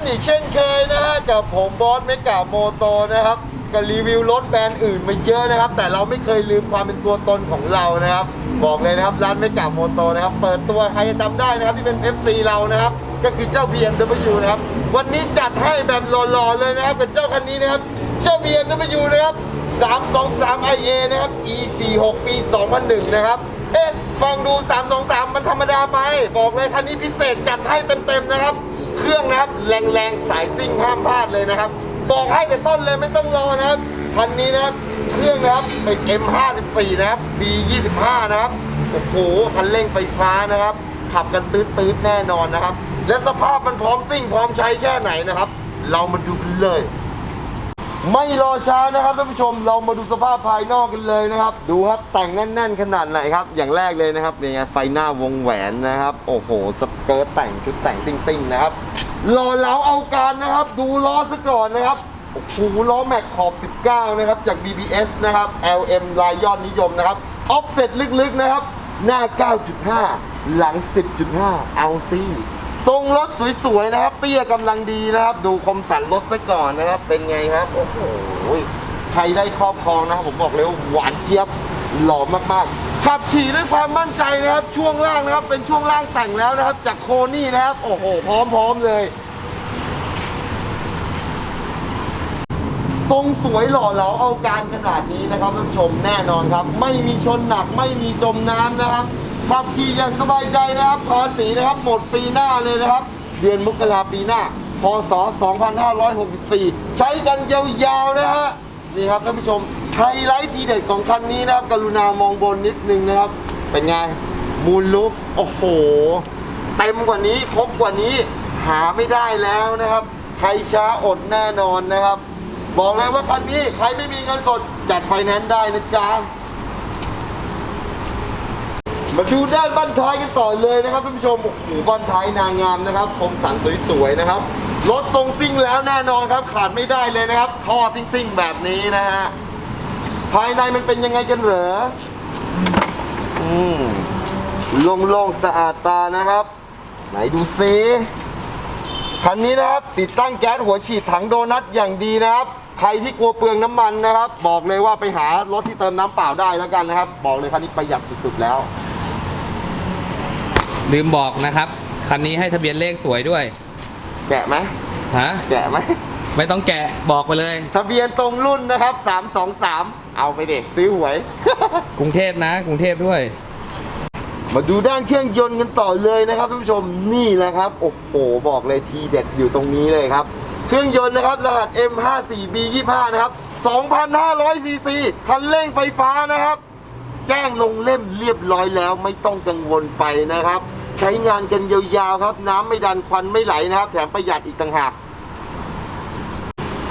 กันอีกเช่นเคยนะฮะกับผมบอสเมกาโมโตนะครับกับรีวิวรถแบรนด์อื่นมาเยอะนะครับ แต่เราไม่เคยลืมความเป็นตัวตนของเรานะครับ บอกเลยนะครับร้านเมกาโมโตนะครับ เปิดตัวใครจะจำได้นะครับที่เป็น FC เรานะครับ ก็คือเจ้า BMW นะครับ วันนี้จัดให้แบบหล่อๆเลยนะครับกับเจ้าคันนี้นะครับเจ้า BMW นะครับ 323 IA นะครับ E46 ปี 2001 นะครับ เอ๊ะฟังดู 323 มันธรรมดาไป บอกเลยคันนี้พิเศษจัดให้เต็มๆนะครับ เครื่องนะครับ แรงๆสายซิ่งห้ามพลาดเลยนะครับบอกให้แต่ต้นเลยไม่ต้องรอนะครับคันนี้นะครับเครื่องนะครับเป็น M54 นะครับ B25 นะครับโอ้โหคันเร่งไฟฟ้านะครับ ขับกันตืดๆแน่นอนนะครับ และสภาพมันพร้อมซิ่งพร้อมใช้แค่ไหนนะครับ เรามาดูกันเลย ไม่รอช้านะครับท่านผู้ชมเรามาดูสภาพภายนอกกันเลยนะครับ ดูครับแต่งแน่น ๆ ขนาดไหนครับ อย่างแรกเลยนะครับนี่ไงไฟหน้าวงแหวนนะครับ โอ้โหสเกิร์ตแต่งชุดแต่งซิ่งๆนะครับรอเหลาเอาการนะครับ ดูล้อซะก่อนนะครับโอ้โหล้อแม็กขอบ 19 นะครับ จาก BBS นะครับ LM ลายยอดนิยมนะครับออฟเซ็ตลึกๆนะครับ หน้า 9.5 หลัง 10.5 เอาซี่ ทรงรถสวยๆนะครับ เตี้ยกำลังดีนะครับ ดูคมสันรถซะก่อนนะครับ เป็นไงครับ โอ้โหใครได้ครอบครองนะครับผมบอกเลยว่าหวานเจี๊ยบหล่อมากๆ ขับขี่ด้วยความมั่นใจนะครับ ช่วงล่างนะครับ เป็นช่วงล่างแต่งแล้วนะครับ จากโคนี่นะครับ โอ้โห พร้อมๆเลย ทรงสวยหล่อเหลาเอาการขนาดนี้นะครับท่านผู้ชมแน่นอนครับ ไม่มีชนหนักไม่มีจมน้ำนะครับ ขับขี่อย่างสบายใจนะครับภาษีนะครับหมดปีหน้าเลยนะครับ เดือนมกราปีหน้าพศ 2564 ใช้กันยาวๆนะฮะนี่ครับท่านผู้ชมไฮไลท์ทีเด็ดของคันนี้นะครับ กรุณามองบนนิดนึงนะครับ เป็นไงมูลลุกโอ้โห เต็มกว่านี้ครบกว่านี้หาไม่ได้แล้วนะครับ ใครช้าอดแน่นอนนะครับ บอกเลยว่าคันนี้ใครไม่มีเงินสดจัดไฟแนนซ์ได้นะจ๊ะ มาดูด้านบ้านท้ายกันต่อเลยนะครับท่านผู้ชมโอ้โหบ้านท้ายนางงามนะครับคมสันสวยๆนะครับรถทรงซิ่งแล้วแน่นอนครับขาดไม่ได้เลยนะครับท่อซิ่งๆแบบนี้นะฮะภายในมันเป็นยังไงกันเหรออืมโล่งๆสะอาดตานะครับ ไหนดูซิคันนี้นะครับติดตั้งแก๊สหัวฉีดถังโดนัทอย่างดีนะครับ ใครที่กลัวเปลืองน้ำมันนะครับ บอกเลยว่าไปหารถที่เติมน้ำเปล่าได้แล้วกันนะครับ บอกเลยคันนี้ประหยัดสุดๆแล้ว ลืมบอกนะครับ คันนี้ให้ทะเบียนเลขสวยด้วย แกะไหมฮะ แกะไหม ไม่ต้องแกะบอกไปเลย ทะเบียนตรงรุ่นนะครับ 323 เอาไปเด็กซื้อหวย กรุงเทพนะ กรุงเทพด้วย มาดูด้านเครื่องยนต์กันต่อเลยนะครับท่านผู้ชมนี่แหละครับ โอ้โห บอกเลยทีเด็ดอยู่ตรงนี้เลยครับ เครื่องยนต์นะครับ รหัส M54B25 นะครับ 2,500ซีซีคันเร่งไฟฟ้านะครับ แจ้งลงเล่มเรียบร้อยแล้วไม่ต้องกังวลไปนะครับ ใช้งานกันยาวๆครับ น้ำไม่ดันควันไม่ไหลนะครับ แถมประหยัดอีกต่างหาก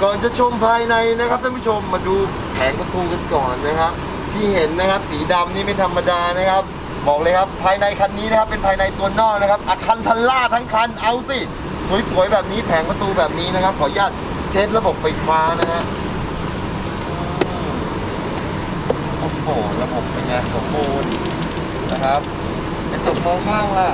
ก่อนจะชมภายในนะครับท่านผู้ชมมาดูแผงประตูกันก่อนนะครับ ที่เห็นนะครับสีดำนี่ไม่ธรรมดานะครับ บอกเลยครับภายในคันนี้นะครับเป็นภายในตัวนอกนะครับอาคันทันล่าทั้งคันเอาสิสวยๆแบบนี้แผงประตูแบบนี้นะครับ ขออนุญาตเทสระบบไฟฟ้านะฮะโอ้โหระบบเป็นไงสมบูรณ์นะครับ จกมองข้างล่ะ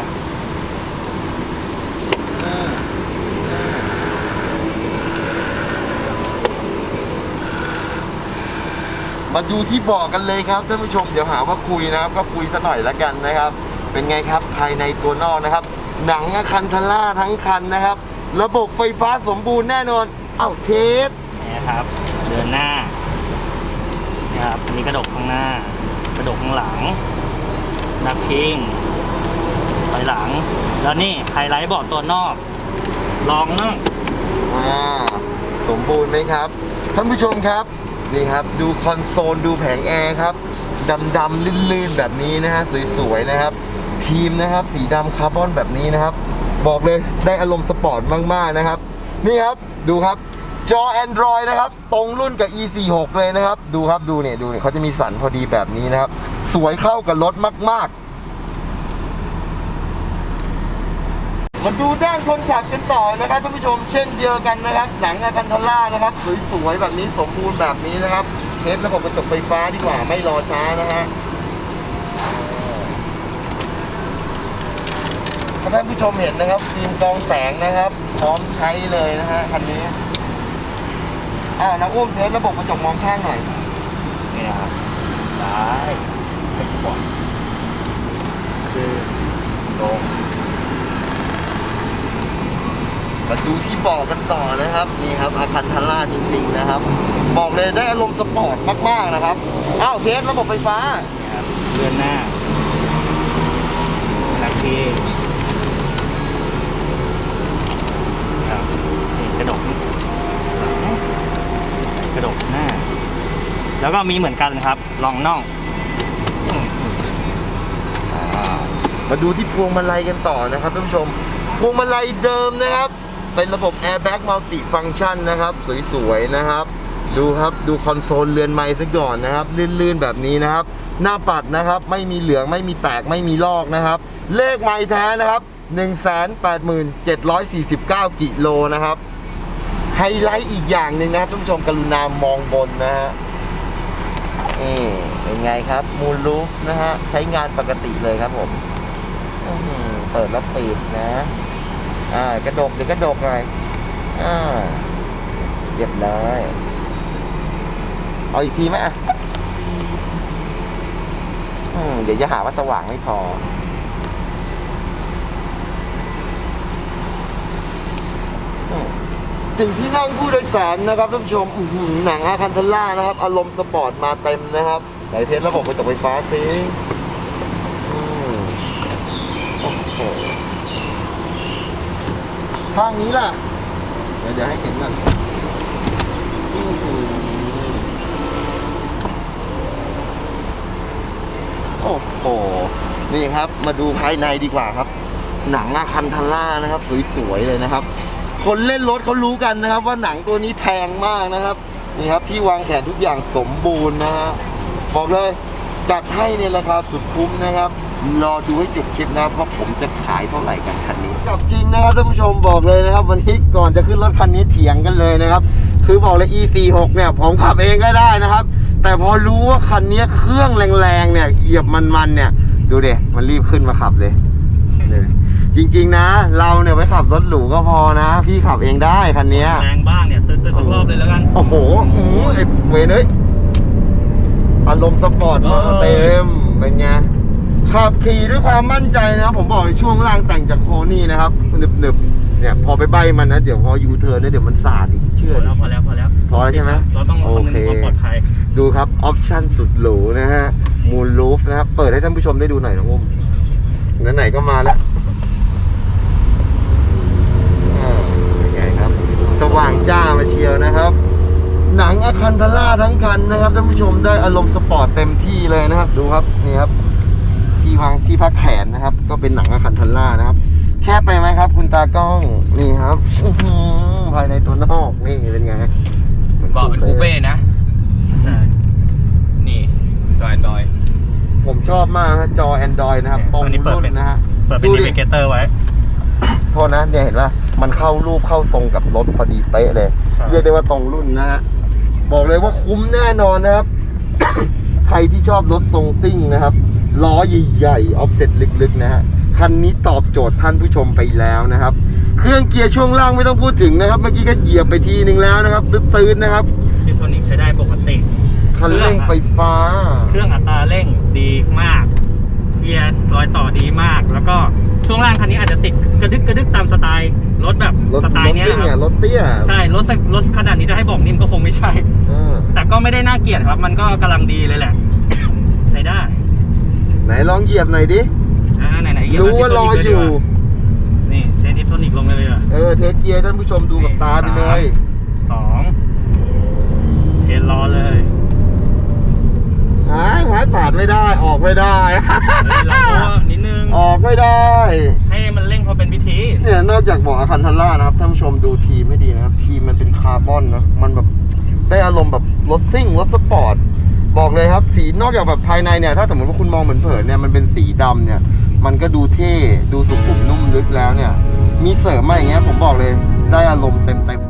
มาดูที่บอกกันเลยครับท่านผู้ชมเดี๋ยวหาว่าคุยนะครับ ก็คุยซะหน่อยละกันนะครับ เป็นไงครับภายในตัวนอกนะครับ หนังอะคันทาร่าทั้งคันนะครับ ระบบไฟฟ้าสมบูรณ์แน่นอน เอ้าเทสนี่ครับ เดินหน้านี่ครับอันนี้กระดกข้างหน้า กระดกข้างหลังนับพิง อยหลัง แล้วนี่ไฮไลท์เบาะตัวนอก ลองนั่งอ่าสมบูรณ์ไหมครับ ท่านผู้ชมครับ นี่ครับ ดูคอนโซลดูแผงแอร์ครับดำๆลื่นๆ แบบนี้นะฮะ สวยๆ นะครับ ทีมนะครับ สีดำคาร์บอนแบบนี้นะครับ บอกเลยได้อารมณ์สปอร์ตมากๆ นะครับ นี่ครับ ดูครับจอ Android นะครับ ตรงรุ่นกับ E46 เลยนะครับ ดูครับ ดูเนี่ย ดูเนี่ยเขาจะมีสันพอดีแบบนี้นะครับ สวยเข้ากับรถมากๆ มาดูด้านคนขับกันต่อนะครับท่านผู้ชมเช่นเดียวกันนะครับหนังอาคันทาร่านะครับสวยๆแบบนี้สมบูรณ์แบบนี้นะครับเทสระบบกระจกไฟฟ้าดีกว่าไม่รอช้านะฮะถ้าท่านผู้ชมเห็นนะครับฟิล์มกรองแสงนะครับ พร้อมใช้เลยนะฮะคันนี้อ่าน้องอุ้มเทสระบบกระจกมองข้างหน่อยนี่นะครับซ้ายไปขวาคือลง มาดูที่เบอกกันต่อนะครับ นี่ครับอาคันทาร่าจริง ๆนะครับ บอกเลยได้อารมณ์สปอร์ตมากๆนะครับอ้าวเทสระบบไฟฟ้านี่ครับเดินหน้านับพิงครับนี่กระดกหลังกระดกหน้า แล้วก็มีเหมือนกันครับลองน่องมาดูที่พวงมาลัยกันต่อนะครับท่านผู้ชมพวงมาลัยเดิมนะครับ เป็นระบบ Airbag Multi Function นะครับ สวยๆนะครับ ดูครับดูคอนโซลเรือนไม้ซะก่อนนะครับ ลื่นๆแบบนี้นะครับ หน้าปัดนะครับไม่มีเหลืองไม่มีแตกไม่มีลอกนะครับ เลขไม้แท้นะครับ 18749 กิโลนะครับ ไฮไลท์อีกอย่างหนึ่งนะครับท่านผู้ชมกรุณามองบนนะฮะนี่เป็นไงครับมูลลูฟนะฮะใช้งานปกติเลยครับผมเปิดแล้วปิดนะ อ่ากระดกเดี๋ยวกระดกหน่อยอ่าเรียบร้อยเอาอีกทีไหมอะเดี๋ยวจะหาว่าสว่างไม่พออืมถึงที่นั่งผู้โดยสารนะครับท่านผู้ชมอื้อหือหนังอาคันทล่านะครับ อารมณ์สปอร์ตมาเต็มนะครับ ไหนเทสระบบกระจกไฟฟ้าสิอืมโอ้โห ข้างนี้ล่ะ เดี๋ยวเดี๋ยวให้เห็นกันโอ้โห นี่ครับ มาดูภายในดีกว่าครับ หนังอาคันทล่านะครับ สวยๆเลยนะครับ คนเล่นรถเขารู้กันนะครับ ว่าหนังตัวนี้แพงมากนะครับ นี่ครับที่วางแขนทุกอย่างสมบูรณ์นะฮะบอกเลยจัดให้ในราคาสุดคุ้มนะครับ รอดูให้จบคลิปนะครับว่าผมจะขายเท่าไหร่กันคันนี้กับจริงนะครับท่านผู้ชมบอกเลยนะครับ วันนี้ก่อนจะขึ้นรถคันนี้เถียงกันเลยนะครับ คือบอกเลย E46 เนี่ยผมขับเองก็ได้นะครับ แต่พอรู้ว่าคันนี้เครื่องแรงๆเนี่ยเหยียบมันๆเนี่ย ดูเดมันรีบขึ้นมาขับเลยเนี่ยจริงๆนะ เราเนี่ยไว้ขับรถหรูก็พอนะ พี่ขับเองได้คันเนี้ยแรงบ้างเนี่ยตื่นตื่นสักรอบเลยแล้วกัน โอ้โหอือไอ้เวนเอ้ยอารมณ์สปอร์ตมาเต็มเป็นไง ขับขี่ด้วยความมั่นใจนะครับ ผมบอกเลยช่วงล่างแต่งจากโคนี่นะครับหนึบหนึบๆเนี่ยพอไปใบมันนะเดี๋ยวพอยูเทิร์นเนี่ยเดี๋ยวมันสาดอีกเชื่พออดิแล้วพอแล้วพอแล้วพอแล้วใช่ไหมเราต้องโอคำนึเคงความปลอดภัยดูครับออปชั่นสุดหรูนะฮะมูลลูฟนะครับเปิดให้ท่านผู้ชมได้ดูหน่อยนะอุ้มไหนๆก็มาแล้วอ่าเป็นไงครับสว่างจ้ามาเชียวนะครับ หนังอาคันทาร่าทั้งคันนะครับท่านผู้ชมได้อารมณ์สปอร์ตเต็มที่เลยนะครับ ดูครับนี่ครับ ที่พังที่พักแขนนะครับ ก็เป็นหนังอาคันทาร่านะครับ แคบไปไหมครับ คุณตากล้องนี่ครับอื้อหือภายในตัวนอกนี่เป็นไงบอกเป็นคูเป้นะใช่นี่จอยดอยผมชอบมากนะฮะจอ Android นะครับตรงอันนี้เปิดรุ่เป็นนนะฮะเปิดเป็นดูอินดิดิเคเตอร์ไว้ โทษนะเนี่ยเห็นว่ามันเข้ารูปเข้าทรงกับรถพอดีเป๊ะเลยใช่เรียกได้ว่าตรงรุ่นนะฮะบอกเลยว่าคุ้มแน่นอนนะครับ ใครที่ชอบรถทรงซิ่งนะครับ ล้อใหญ่ๆออฟเซ็ตลึกๆนะฮะคันนี้ตอบโจทย์ท่านผู้ชมไปแล้วนะครับ เครื่องเกียร์ช่วงล่างไม่ต้องพูดถึงนะครับ เมื่อกี้ก็เหยียบไปทีนึงแล้วนะครับตื้นๆนะครับอิเล็กทรอนิกส์ใช้ได้ปกติคันเร่งไฟฟ้า เครื่องอัตราเร่งดีมากเกียร์รอยต่อดีมาก แล้วก็ช่วงล่างคันนี้อาจจะติดกระดึกกระดึกตามสไตล์รถแบบรถสไตรล์ถเนี้ยซิ่งคอะรับรถเตี้ยใช่รถรถขนาดนี้จะให้บอกนิ่มก็คงไม่ใช่เออแต่ก็ไม่ได้น่าเกลียดครับ มันก็กำลังดีเลยแหละใช้ได้ไหน ลองเหยียบหน่อยดิอ่าไหนๆเหยียบรู้ว่ารออยู่ นี่เซนิโทนิกลงไปเลยเหรอเออเทสเกียร์ท่านผู้ชมดูกับตาไปเลยสองเชนรอเลยหายหายปาดไม่ได้ออกไม่ได้เฮ้ยเราก็นิดนึงออกไม่ได้ ให้มันเร่งพอเป็นพิธีเนี่ยนอกจากเบอกอาคันทันล่านะครับท่านผู้ชมดูทีมให้ดีนะครับ ทีมมันเป็นคาร์บอนเนอะมันแบบได้อารมณ์แบบรถซิ่งรถสปอร์ต บอกเลยครับ สีนอกจากแบบภายในเนี่ย ถ้าสมมติว่าคุณมองเหมือนเผินเนี่ย มันเป็นสีดำเนี่ย มันก็ดูเท่ ดูสุขุมนุ่มลึกแล้วเนี่ย มีเสริมมาอย่างเงี้ย ผมบอกเลย ได้อารมณ์เต็มเต็ม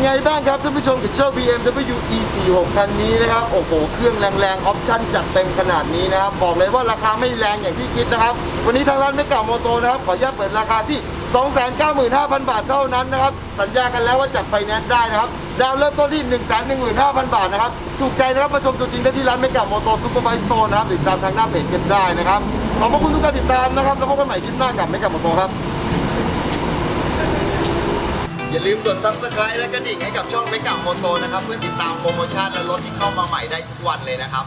เป็นยังไงบ้างครับท่านผู้ชมกับเจ้า BMW E46 คันนี้นะครับ โอ้โห เครื่องแรงๆ ออปชั่นจัดเต็มขนาดนี้นะครับ บอกเลยว่าราคาไม่แรงอย่างที่คิดนะครับ วันนี้ทางร้านไม่เก่าโมโตนะครับ ขออนุญาตเปิดราคาที่ 295,000 บาทเท่านั้นนะครับ สัญญากันแล้วว่าจัดไฟแนนซ์ได้นะครับ ดาวเริ่มต้นที่ 115,000 บาทนะครับ ถูกใจนะครับมาชมตัวจริงได้ที่ร้านไม่เก่าโมโตซุปเปอร์ไบส์โตนะครับหรือตามทางหน้าเพจกันได้นะครับ ขอบพระคุณทุกการติดตามนะครับ แล้วพบกันใหม่คลิปหน้ากับไม่เก่าโมโตครับ อย่าลืมกด subscribe และกระดิ่งให้กับช่องเมกะโมโตนะครับ เพื่อติดตามโปรโมชั่นและรถที่เข้ามาใหม่ได้ทุกวันเลยนะครับ